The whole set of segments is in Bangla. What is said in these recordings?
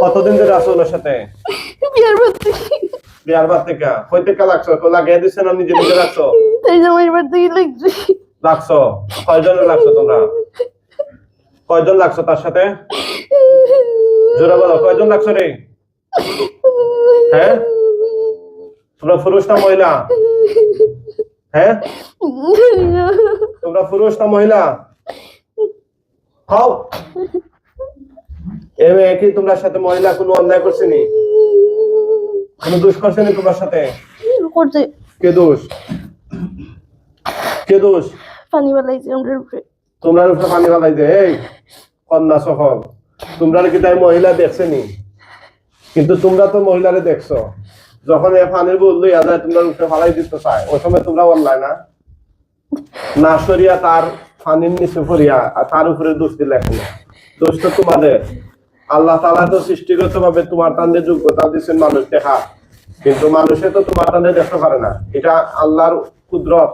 কতদিন ধরে আছো ওনার সাথে? বিয়ার বাড়তে বিয়ার বার থেকে? কই থেকে লাগছো? কই লাগিয়ে দিচ্ছে না নিজে নিজে রাখছো তাই জামাই বাড়তে লাগছে। লাগছো? কয়জনে লাগছো তোমরা? কয়জন লাগছো তার সাথে? জোরে বলো কয়জন লাগছো রে? হ্যাঁ? তোমরা পুরুষ না মহিলা? হ্যাঁ? তোমরা পুরুষ না মহিলা? হও। এ মেয়ে কি তোমরা সাথে মহিলা কোনো অন্যায় করছেনি? কোনো দোষ করছেনি তোমার সাথে? করছে কে দোষ? কে দোষ? পানি বালাইছে উপরে। তোমরা উপরে পানি বালাই দে এই কন্যা সকল তোমরা কি তাই মহিলা দেখছেনি? কিন্তু তোমরা তো মহিলারে দেখছ। যখন এ পানির বোল লইয়া যায় তোমরা উপরে ফালাই দিতে চায়। ওই সময় তোমরা অনলাইন না? না সরিয়া তার পানির নিচে ফরিয়া আর তার উপরে দোষ দিলে এখন দোষ তো তোমাদের। আল্লাহ তালা তো সৃষ্টিগত ভাবে তোমার টানে যোগ্যতা দিচ্ছেন মানুষ দেখা কিন্তু মানুষে তো তোমার টানে দেখতে পারে না। এটা আল্লাহর কুদরত।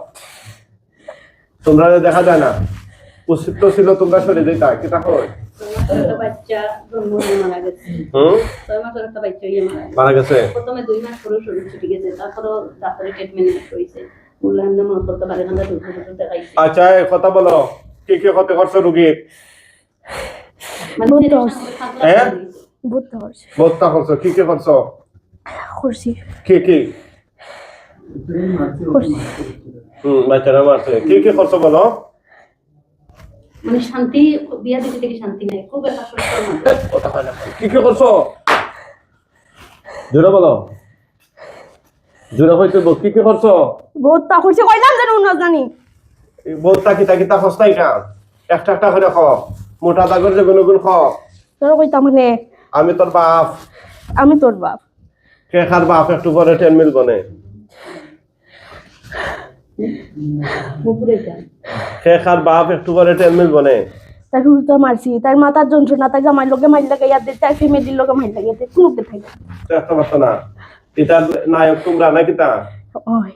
তোমরা দেখা যায় না উচিত ছিল তোমরা সরে যেতা কিতা হয়? মারা গেছে। প্রথমে দুই মাস পুরো শরীর ছুটে গেছে ট্রিটমেন্ট হয়েছে। আচ্ছা কথা বলো কি কি ক্ষতি করছ রুগীর মানে বহুত হ্যাঁ? করছ কি কি করছ করছি কি কি? করছি হুম বাচ্চারা মারছে কি কি করছ বলো? মানে শান্তি বিয়া দিতে থেকে শান্তি নাই। খুব একটা কথা হয় না। কি কি করছ? জোরে বলো। জোরে হইতে কি কি করছ? বহুত তা করছে কয়লাম জানো। না জানি বত্তা কিতা কিতা সস্তাই কাম একটা একটা করে খ মোটা দাগর যে গুলো গুলো খ তোর কইতাম মানে? আমি তোর বাপ। আমি তোর বাপ। কে খার বাপ? একটু পরে টেন মিল বনে। কে খার বাপ? একটু পরে টেন মিল বনে। তার উল্টা মারছি। তার মাথার যন্ত্রণা তার জামাই লোকে মাইল লাগে ইয়াতে তার ফ্যামিলির লোকে মাইল লাগে কোনো কে থাকে চেষ্টা করতো না। এটার নায়ক তোমরা নাকি তা? ওই।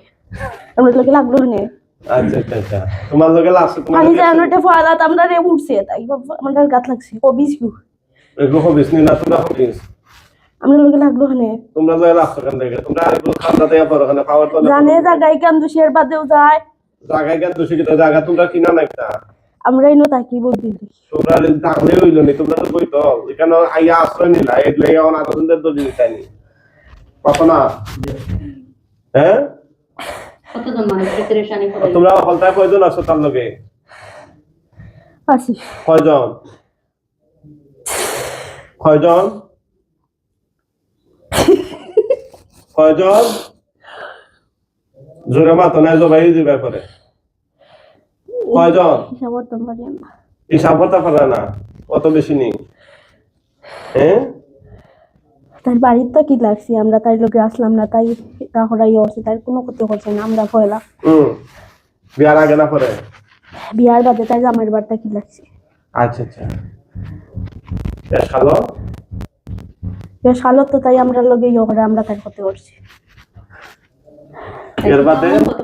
আমরা লোকে লাগল নে আচ্ছা আচ্ছা আচ্ছা। তোমার লগে লাগছে তোমার পানি যায় ওটা ফোয়ারাত আমরা রে উঠছে তাই আমাদের গাত লাগছে। এগুলো হবিস নি না তোমরা হবিস? আমরা লোকে লাগল হনে। তোমরা লগে লাগছো কেন দেখে তোমরা এগুলো খান্দা দেয়া কেন খাওয়ার তো জানে জায়গায় কেন দুষের বাদেও যায়। জায়গায় কেন দোষী কিতা? জায়গা তোমরা কিনা তা? আমরা ইনো তাকি বলতে তোমরা থাকলে হইল নি তোমরা তো এখানে আইয়া আশ্রয় নিলা এগুলো এখন চাইনি কত না। হ্যাঁ? কতজন মানুষ? প্রিপারেশনে করে তোমরা হলতায় কয়জন আছো তার লগে? আসি কয়জন? কয়জন? কয়জন? জোরে মাতো নাই জবাই দিবে করে কয়জন? হিসাব করতে পারি না কত বেশি নেই। হ্যাঁ? তার বাড়ির তো কি লাগছি? আমরা তাই লোকে আসলাম না তাই তাহলে ইয়ে হচ্ছে তার কোনো ক্ষতি করছে না আমরা পয়লা হুম বিয়ার আগে না পরে? বিয়ার বাদে তাই জামাইয়ের বাড়িটা কি লাগছে? আচ্ছা আচ্ছা। বেশ হালত তো তাই আমরা লোকে ইয়ে করে আমরা তার ক্ষতি করছি। এর বাদে? কত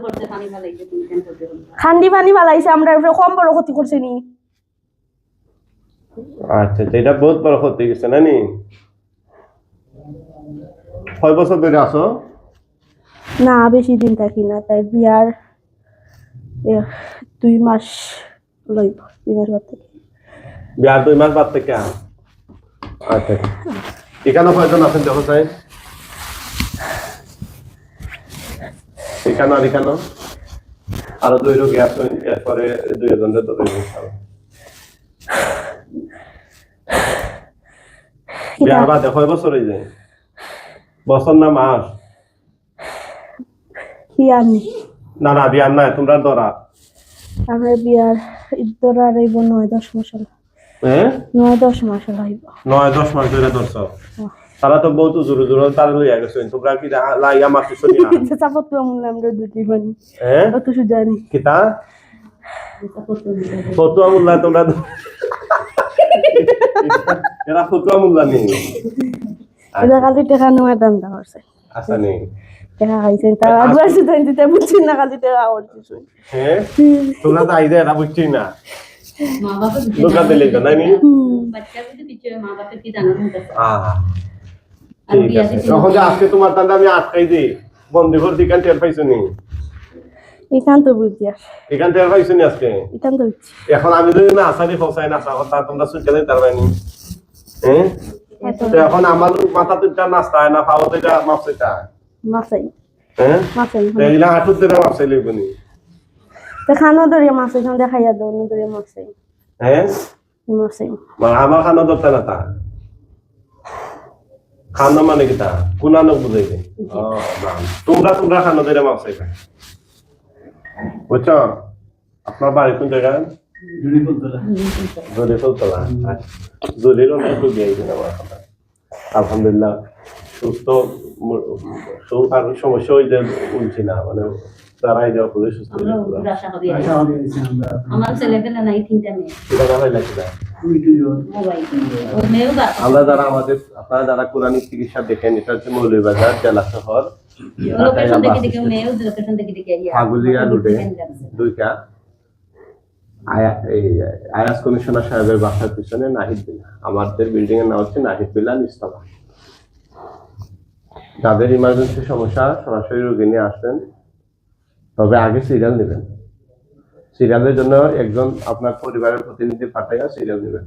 পানি বালাইছে আমরা কম বড় ক্ষতি করছে নি। আচ্ছা আচ্ছা এটা বহুত বড় ক্ষতি গেছে না নি কয় বছর ধরে আসো না বেশি দিন থাকি না তাই বিয়ার দুই মাস লইব দুই মাস বাদ থেকে। বিয়ার দুই মাস বাদ থেকে? আচ্ছা এখানে কয়জন আছেন দেখো তাই? এখানে আর এখানে? আরও দুই রোগী আছেন এরপরে দুই জনের তো রইব বিয়ার বাদে কয় বছর হয়ে যায় বছর না মাস? কি আনি? না না বিয়ার নাই তোমরা ধরা আমরা বিয়ার ইদ্দর আর হইব নয় দশ মাস হলো। হ্যাঁ নয় দশ মাস হলো নয় দশ মাস ধরে ধরছ? তারা তো বহুত জোরে জোরে তারা লইয়া গেছে। তোমরা কি লাইয়া মারতেছ না? চাপত মূল্য আমরা দুটি পানি হ্যাঁ সুজানি হবে? ফতুয়া মোল্লা তোমরা এরা ফতুয়া মোল্লা নেই এটা খালি টেকা নেওয়া আচ্ছা নেই টেকা খাইছে তা আবার শুধু দিতে বুঝছি না খালি টেকা করছি হ্যাঁ তোমরা তো আইদে এরা বুঝছি না মা বাবা দোকান দিলে তো নাই নি বাচ্চা যদি পিছিয়ে মা বাপের কি আর তখন যে আজকে তোমার তান্ডা আমি আটকাই দিই বন্দি ভর দিকান টের পাইছো নি এখান তো বুঝি আর এখান টের পাইছো নি আজকে এখান তো বুঝছি এখন আমি যদি না আসারি ফসাই না কথা তোমরা সুইটা দিতে পারবে নি হ্যাঁ তো এখন আমার মাথা তুলটা নাস্তা হয় না খাওয়া তুইটা মাপসাইটা মাছাই। হ্যাঁ? মাছাই হাঁটুর খানো মাছাই খান দেখাইয়া দাও মাছাই। হ্যাঁ? মাছাই। মানে আমার খানা ধরতে না তা? খানা মানে কি তা? কুনানো বুঝাইবে তোমরা তোমরা খানা ধরে মাপসাই খাই বুঝছ? আপনার বাড়ি কোন জায়গায় জলির অনেক কথা। আলহামদুলিল্লাহ। সুস্থ আর সমস্যা ওই যে বলছি না মানে তারা এই যাওয়া করে সুস্থ আমরা ছেলে পেলে নাই তিনটা মেয়ে। না। যারা আমাদের আপনারা যারা কোরআনিক চিকিৎসা দেখেন এটা হচ্ছে মৌলভীবাজার জেলা শহর। ফাগুলিয়া দুইটা। আয়াস কমিশনার সাহেবের বাসার পিছনে নাহিদ বিলা আমাদের বিল্ডিং এর নাম হচ্ছে নাহিদ বিলা নিস্তলা। যাদের ইমার্জেন্সি সমস্যা, সরাসরি রোগী নিয়ে আসবেন। তবে আগে সিরিয়াল নেবেন। সিরিয়ালের জন্য একজন আপনার পরিবারের প্রতিনিধি পাঠাইয়া সিরিয়াল নেবেন।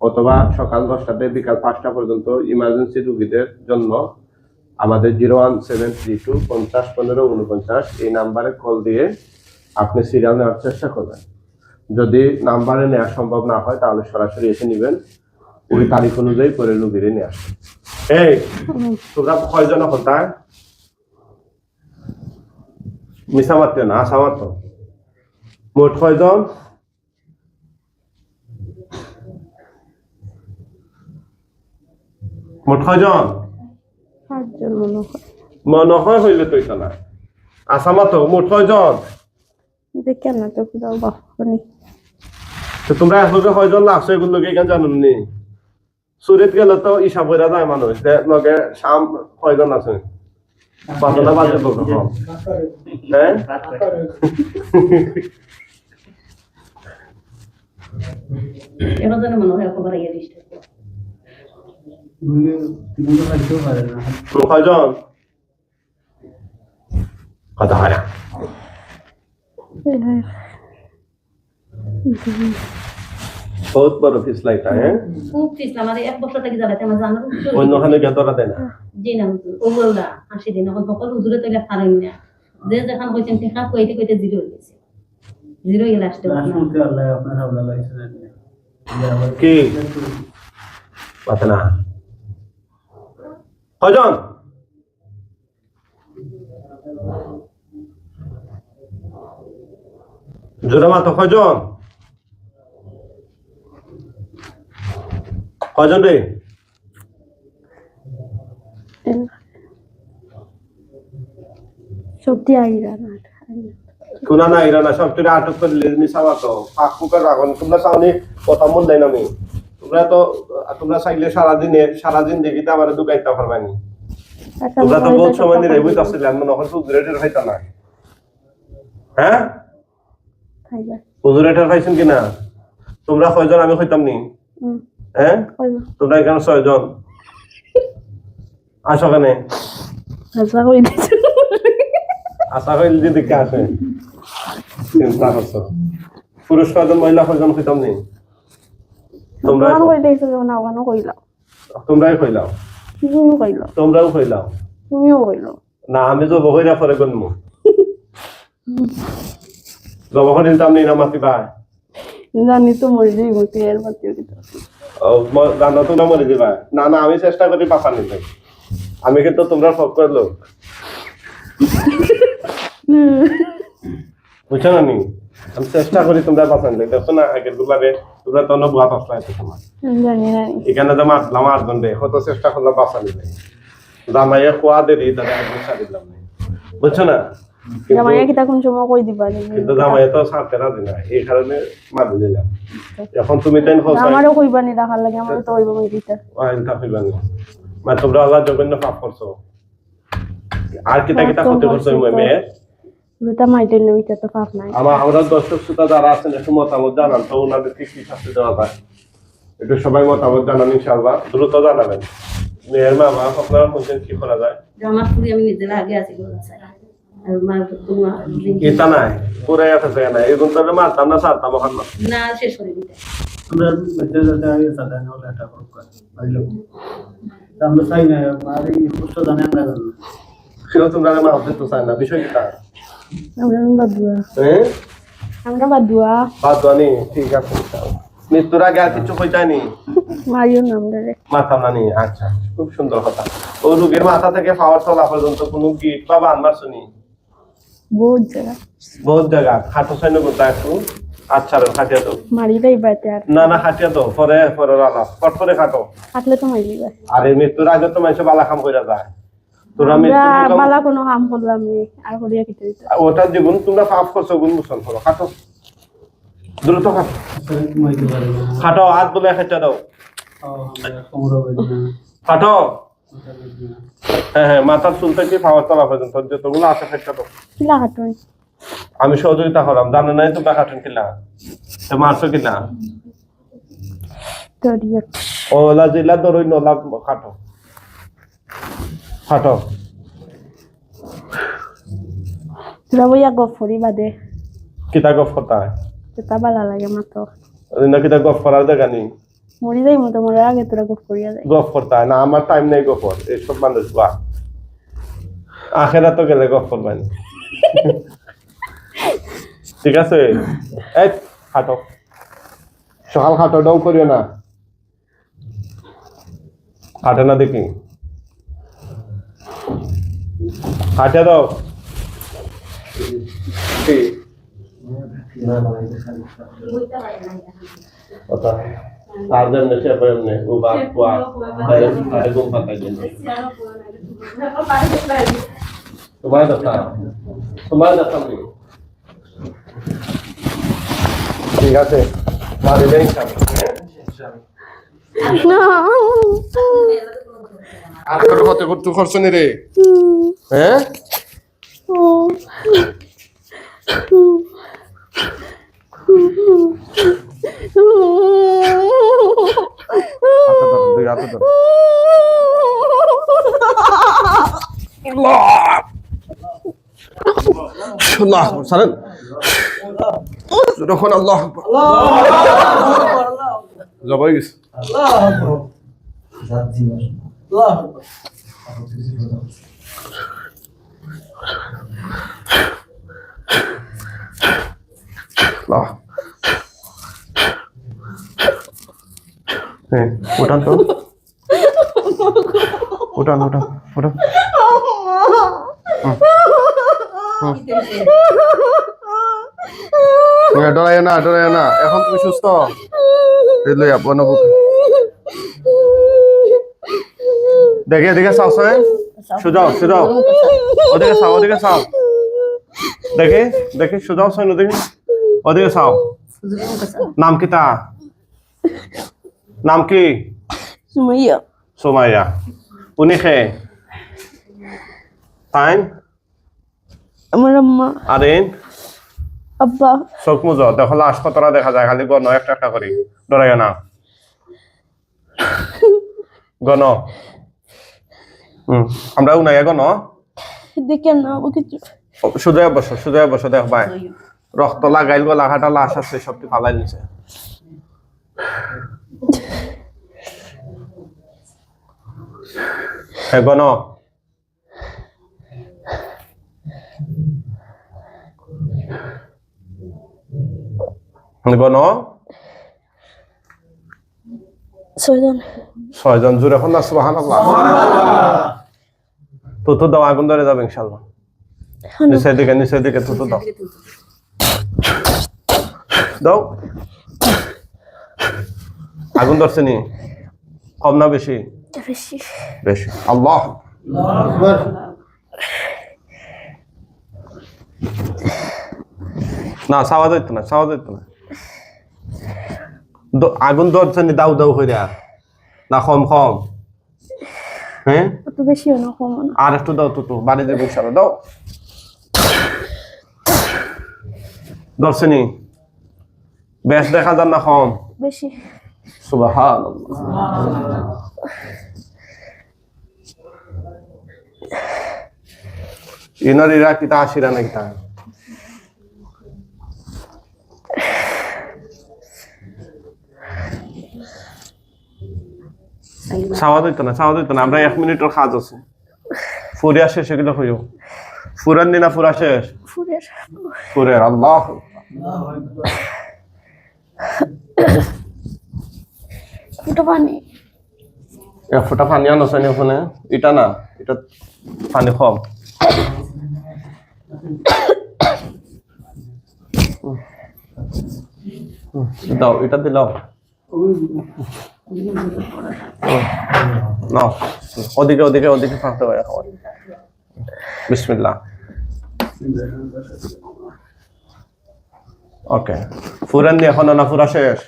অথবা সকাল দশটা থেকে বিকাল পাঁচটা পর্যন্ত ইমার্জেন্সি রুগীদের জন্য আমাদের zero one seven three two পঞ্চাশ পনেরো উনপঞ্চাশ এই নাম্বারে কল দিয়ে আপনি সিরিয়াল নেওয়ার চেষ্টা করবেন। যদি নাম্বারে নেওয়া সম্ভব না হয়, তাহলে সরাসরি এসে নেবেন। ওই তারিখ অনুযায়ী করে রুগীরে নিয়ে আসবেন এই তোমরা কয়জন হতায় মিশা মারতে না আশা মারতো মোট কয়জন? মোট কয়জন? মনে হয়। হইলে তো না মোট কয়জন? না তো তোমরা একলগে কয়জন লাগছো এগুলো এখানে জানুন নি সুরেত গেলে তো ইসা বইরা যায় মানুষ যে লগে শাম কয়জন আছে পাঁচটা বাজে তো হ্যাঁ মনে হয় ইয়ে কয়জন কথা হয় না বহুত বড় ফিস লাইটা হ্যাঁ? খুব ফিস আমার এক বছর থেকে যাবে আমার জানার অন্যখানে গিয়ে ধরা দেয় না। জি না হুজুর ও বললা দিন এখন সকল হুজুরে তো না। যে যেখান কইছেন টেকা কইতে কইতে জিরো হয়ে গেছে। জিরো হয়ে লাস্টে কি? কথা না। কয়জন? জোরে মাতো কয়জন কয়জন? রে? সত্যি আইরা না কুনা না ইরা না সব তুই আটক করলে মিশাওয়া তো ফাঁক ফুকার রাখুন তোমরা চাওনি কথা মন দেয় না আমি। তোমরা তো তোমরা চাইলে সারাদিনে সারাদিন দেখিতে আমার দোকাইতে পারবানি তোমরা তো বহুত সময় নিয়ে বুঝতে পারছিলাম মনে হয় হুজুরেটের হইতো না। হ্যাঁ? হুজুরেটের পাইছেন কিনা? তোমরা কয়জন আমি হইতাম নি। হ্যাঁ? তোমরা এখানে ছয়জন। আসো কেনে আশা করি যদি দিকে আসে চিন্তা করছ। পুরুষ কয়জন মহিলা কয়জন হইতাম নি? তোমরা তোমরাই কইলাও। তুমিও তোমরাও কইলাও। তুমিও না আমি জব কইরা পরে গনমু। জব করে নিতাম না মাতি ভাই জানি তো মরে মতি এর মতি জানো তো না মরে দিবা না না আমি চেষ্টা করি পাপা নিতে আমি কিন্তু তোমরা ফক করে লোক বুঝছ না নি? আমি চেষ্টা করি তোমরা বাঁচান দিতে দেখছ না আগের গুলারে তোমরা তো অন্য বুয়া পাসলা এত জানি এখানে যে মারলাম আটজন রে কত চেষ্টা করলাম বাঁচানি নাই জামাইয়ে খোয়া দেরি তাদের একদিন ছাড়িলাম না বুঝছ না? জামাইয়া কি তখন সময় কই দিবা কিন্তু জামাইয়ে তো ছাড়তে রাজি না এই কারণে মারি দিলাম। এখন তুমি তাই আমারও কইবা নি দেখার লাগে আমারও তো মই দিতা। আইন থাকইবা না। মানে তোমরা আল্লাহ জঘন্য পাপ করছ। আর কিতা কিতা ক্ষতি করছ নইতে তো। পাপ নাই। আমার আমরা দর্শক শ্রোতা যারা আছেন একটু মতামত জানান তো ওনাদেরকে কি শাস্তি দেওয়া যায়। একটু সবাই মতামত জানান ইনশাআল্লাহ দ্রুত জানাবেন। মেয়ের মা বাপ আপনারা বলছেন কি করা যায়? আমি নিজের আগে আছি আছে আর এটা নাই? পুরাই আছে যায় না এগুলো তো মারতাম না সারতাম ওখান না না শেষ করে দিতে আমরা বেঁচে যেতে আগে সাদা না হলে এটা করব বুঝলো আমরা চাই না আর এই কষ্ট জানে আমরা জানি? না। সেও তোমরা মাফ দিতে চায় না বিষয় কিটা আমরা বাদুয়া হ্যাঁ আমরা বাদুয়া বাদ দানি ঠিক আছে ইনশাআল্লাহ। মৃত্যুর আগে আর কিছু রে মাথা নানি আচ্ছা খুব সুন্দর কথা। ও রুগীর মাথা থেকে পাওয়ার চলা পর্যন্ত কোনো গিট বা বান মারছনি বহুত জায়গা। বহুত জায়গা। খাটো সৈন্য কোনটা একটু আচ্ছা রে খাটিয়া তো। মারি দেই বাতে আর না না খাটিয়া তো। পরে পরে আলাপ পট করে খাটো। কাটলে তো মারি দিবা। আর মৃত্যুর আগে তো মানুষ বালা কাম করে যায়। তোরা মৃত্যু বালা কোনো কাম করলাম নি আর করিয়া কিতে ওটা যেগুন তোমরা পাপ করছ গুণ মুসল করো খাটো। দ্রুত খাটো। পারি খাটো হাত বলে খাটিয়া দাও। খাটো। হ্যাঁ হ্যাঁ মাথার চুল থেকে পাওয়ার তলা পর্যন্ত যতগুলো আছে দাও কিলা কাটুন আমি সহযোগিতা করলাম জানো নাই তোমরা খাটুন কিলা? তো মারছো কিলা? ওলা জিলা নলা খাটো খাটো তোরা বইয়া গফরি বাদে। কিতা গফ কথা যেটা বালা লাগে মাত্র না কিতা গফ করার জায়গা নেই। মরি যাই মতো মরার আগে তোরা গফ করিয়া যায় গফ করতে হয় না আমার টাইম নেই গফর এইসব মানুষ বা। আখেরা তো গেলে গফ করবেন। ঠিক আছে? এই খাটো সকাল খাটো ডং করিও না। হাটে না দেখি। হাটে দাও। কথা। সে এমনি উবা কুয়া বাইরে হাটে ঘুম পাতাই জন্য তোমার দেখা তোমার দেখা নেই ঠিক আছে বাড়ি নেই আর তোর হতে করতে খরচ নি রে? হ্যাঁ? ধরো আল্লাহ। সারেন যখন আল্লাহ জবাই গেছে আল্লাহ হ্যাঁ ওঠান তো। ওঠান ওঠান ওঠান ডরাই না ডরাই না। এখন তুমি সুস্থ। এই লই আপ বনবুক দেখে দেখে চাও সাই সুজাও সুজাও। ওদিকে চাও ওদিকে চাও। দেখে দেখে সুজাও সাই ওদিকে ওদিকে চাও। নাম কি তা নাম কি? সুমাইয়া। সোমাইয়া। উনি খে তাইন? আমার আম্মা। আরেন আব্বা। চোখ মুজো দেখো লাশ কতটা দেখা যায় খালি গণ একটা একটা করি। ডরাই না। গণ। হুম আমরা উনাইয়া গণ। দেখে না কিছু শুধু বসো শুধু বসো দেখ ভাই রক্ত লাগাইল গলা ঘাটা লাশ আছে সবটি ফালাই নিছে। গণ গণ ছয়জন। ছয়জন জুড়ে এখন না সুবাহান তো তো দাও আগুন ধরে যাবে ইনশাল্লাহ নিচের দিকে নিচের দিকে তো তো দাও। দাও। আগুন ধরছে নি? কম না বেশি? বেশি। আল্লাহ না চাওয়া যাইতো না চাওয়া যাইতো না। আগুন ধরছে নি দাউ দাউ হইয়া না কম কম। হ্যাঁ? না না। আর একটু দাও তো তো বাড়ি দেবো ইনশাল্লাহ দাও। দর্শনী বেশ দেখা যান না কম। বেশি। সুবাহান ইনারিরা কিতা আসিরা নাকি তা সাওয়াদ হইতো না সাওয়াদ হইতো না আমরা এক মিনিটের কাজ আছে। ফুরিয়া শেষ এগুলো হইও ফুরান দিনা ফুরা শেষ? ফুলের ফুরের আল্লাহ ফুটো পানি। ফোঁটা পানি আনছে নি ওখানে এটা না এটা পানি কম দাও এটা দিলাও নাও ওদিকে ওদিকে ওদিকে ফাঁকতে পারে খাওয়ার বিসমিল্লাহ ওকে ফুরান দিয়ে এখন না ফুরা শেষ।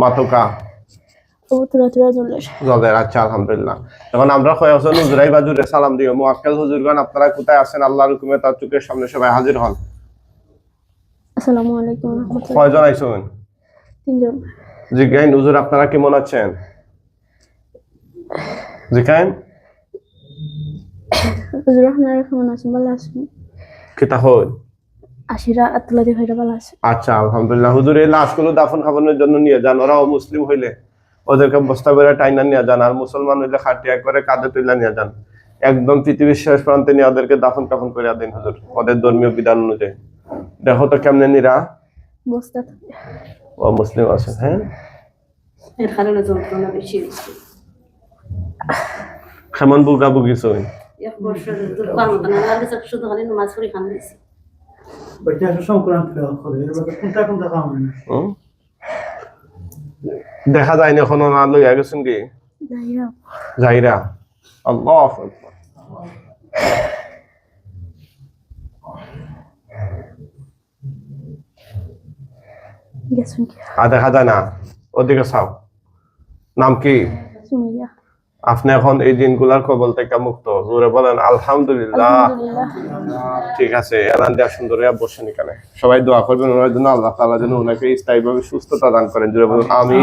মাতুকা। জলের আচ্ছা আলহামদুলিল্লাহ। এখন আমরা কয় হোসেন হুজুরাই বাজুরে সালাম দিও। মুআক্কাল হুজুরগণ আপনারা কোথায় আছেন? আল্লাহর হুকুমে তার চোখের সামনে সবাই হাজির হন। আসসালামু আলাইকুম কয়জন আইসুন? তিনজন। জিজ্ঞাইন হুজুর আপনারা কেমন আছেন জিজ্ঞাইন হুজুর আপনারা কেমন আছেন? ভালো আছেন? কিতা হই? আশিরা আত্মলা দিয়ে ভাইরা ভালো আছে। আচ্ছা আলহামদুলিল্লাহ। হুজুর এই লাশগুলো দাফন খাবানোর জন্য নিয়ে যান। ওরাও মুসলিম হইলে ওদেরকে বস্তা করে টাইনা নিয়ে যান। আর মুসলমান হইলে খাটিয়া করে কাঁধে তুলে নিয়ে যান। একদম পৃথিবীর শেষ প্রান্তে নিয়ে ওদেরকে দাফন কাফন করে দিন হুজুর। ওদের ধর্মীয় বিধান অনুযায়ী। দেখো তো কেমনে নিরা? বস্তা ও মুসলিম আছেন হ্যাঁ? এর কারণে যন্ত্রণা বেশি হয়েছে কেমন বুগা বুগিছ এক বছর দুর্বার আমার কাছে শুধু খালি নামাজ পড়ি খান দিয়েছি বাচ্চা সংক্রান্ত করে এর মধ্যে কোনটা কোনটা খাওয়া হয় না দেখা যায় না এখনও না লইয়া গেছেন কি? যাইরা আল্লাহ আর দেখা যায় না? ওদিকে চাও নাম কি? সুমাইয়া। আপনি এখন এই দিনগুলার কবল থেকে মুক্ত। জোরে বলেন আলহামদুলিল্লাহ। ঠিক আছে এলান দেওয়া সুন্দর বসেন এখানে। সবাই দোয়া করবেন ওনার জন্য আল্লাহ তালা যেন ওনাকে স্থায়ীভাবে সুস্থতা দান করেন। জোরে বলেন আমি